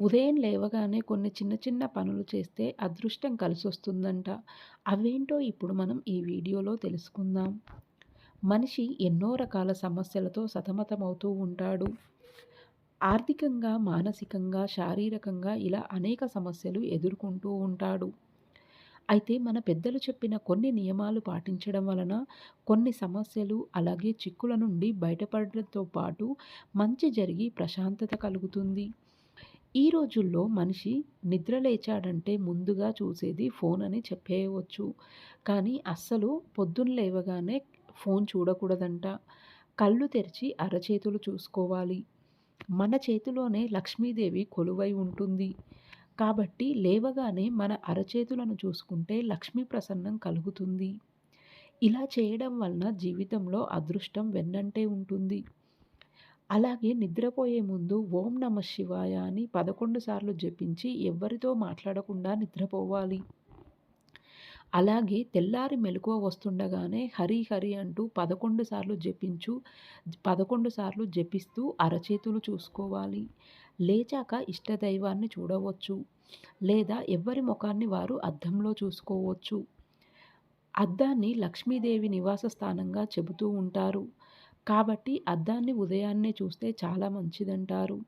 ఉదయం లేవగానే కొన్ని చిన్న చిన్న పనులు చేస్తే అదృష్టం కలిసొస్తుందంట. అవేంటో ఇప్పుడు మనం ఈ వీడియోలో తెలుసుకుందాం. మనిషి ఎన్నో రకాల సమస్యలతో సతమతమవుతూ ఉంటాడు. ఆర్థికంగా, మానసికంగా, శారీరకంగా ఇలా అనేక సమస్యలు ఎదుర్కొంటూ ఉంటాడు. అయితే మన పెద్దలు చెప్పిన కొన్ని నియమాలు పాటించడం వలన కొన్ని సమస్యలు, అలాగే చిక్కుల నుండి బయటపడడంతో పాటు మంచి జరిగి ప్రశాంతత కలుగుతుంది. ఈ రోజుల్లో మనిషి నిద్ర లేచాడంటే ముందుగా చూసేది ఫోన్ అని చెప్పేయవచ్చు. కానీ అస్సలు పొద్దున్న లేవగానే ఫోన్ చూడకూడదంట. కళ్ళు తెరిచి అరచేతులు చూసుకోవాలి. మన చేతిలోనే లక్ష్మీదేవి కొలువై ఉంటుంది. కాబట్టి లేవగానే మన అరచేతులను చూసుకుంటే లక్ష్మీ ప్రసన్నం కలుగుతుంది. ఇలా చేయడం వలన జీవితంలో అదృష్టం వెన్నంటే ఉంటుంది. అలాగే నిద్రపోయే ముందు ఓం నమ శివాయ అని పదకొండు సార్లు జపించి ఎవ్వరితో మాట్లాడకుండా నిద్రపోవాలి. అలాగే తెల్లారి మెలకువ వస్తుండగానే హరి హరి అంటూ పదకొండు సార్లు జపించు పదకొండు సార్లు జపిస్తూ అరచేతులు చూసుకోవాలి. లేచాక ఇష్టదైవాన్ని చూడవచ్చు. లేదా ఎవ్వరి ముఖాన్ని వారు అద్దంలో చూసుకోవచ్చు. అద్దాన్ని లక్ష్మీదేవి నివాస స్థానంగా చెబుతూ ఉంటారు. కాబట్టి అద్దాన్ని ఉదయాన్నే చూస్తే చాలా మంచిదంటారు.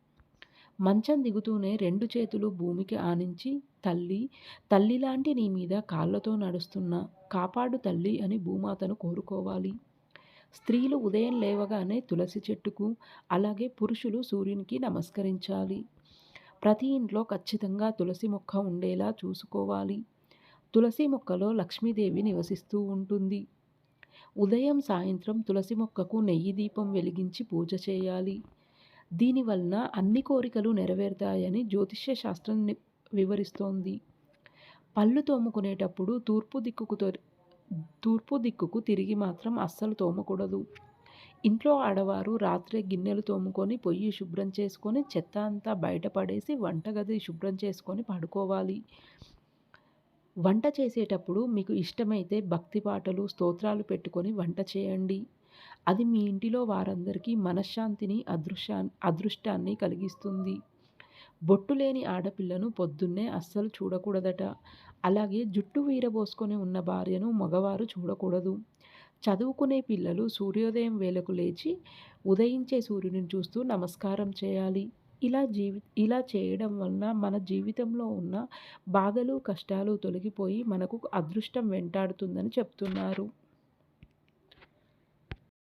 మంచం దిగుతూనే రెండు చేతులు భూమికి ఆనించి తల్లి తల్లిలాంటి నీ మీద కాళ్ళతో నడుస్తున్నా కాపాడు తల్లి అని భూమాతను కోరుకోవాలి. స్త్రీలు ఉదయం లేవగానే తులసి చెట్టుకు అలాగే పురుషులు సూర్యునికి నమస్కరించాలి. ప్రతి ఇంట్లో ఖచ్చితంగా తులసి మొక్క ఉండేలా చూసుకోవాలి. తులసి మొక్కలో లక్ష్మీదేవి నివసిస్తూ ఉంటుంది. ఉదయం సాయంత్రం తులసి మొక్కకు నెయ్యి దీపం వెలిగించి పూజ చేయాలి. దీనివలన అన్ని కోరికలు నెరవేరుతాయని జ్యోతిష్య శాస్త్రం వివరిస్తోంది. పళ్ళు తోముకునేటప్పుడు తూర్పు దిక్కుకు తూర్పు దిక్కుకు తిరిగి మాత్రం అస్సలు తోమకూడదు. ఇంట్లో ఆడవారు రాత్రే గిన్నెలు తోముకొని పొయ్యి శుభ్రం చేసుకొని చెత్త అంతా బయటపడేసి వంటగది శుభ్రం చేసుకొని పడుకోవాలి. వంట చేసేటప్పుడు మీకు ఇష్టమైతే భక్తి పాటలు, స్తోత్రాలు పెట్టుకొని వంట చేయండి. అది మీ ఇంటిలో వారందరికీ మనశ్శాంతిని, అదృశ్యా అదృష్టాన్ని కలిగిస్తుంది. బొట్టు లేని ఆడపిల్లను పొద్దున్నే అస్సలు చూడకూడదట. అలాగే జుట్టు వీరబోసుకొని ఉన్న భార్యను మగవారు చూడకూడదు. చదువుకునే పిల్లలు సూర్యోదయం వేళకు లేచి ఉదయించే సూర్యుని చూస్తూ నమస్కారం చేయాలి. ఇలా జీవి ఇలా చేయడం వలన మన జీవితంలో ఉన్న బాధలు, కష్టాలు తొలగిపోయి మనకు అదృష్టం వెంటాడుతుందని చెప్తున్నారు.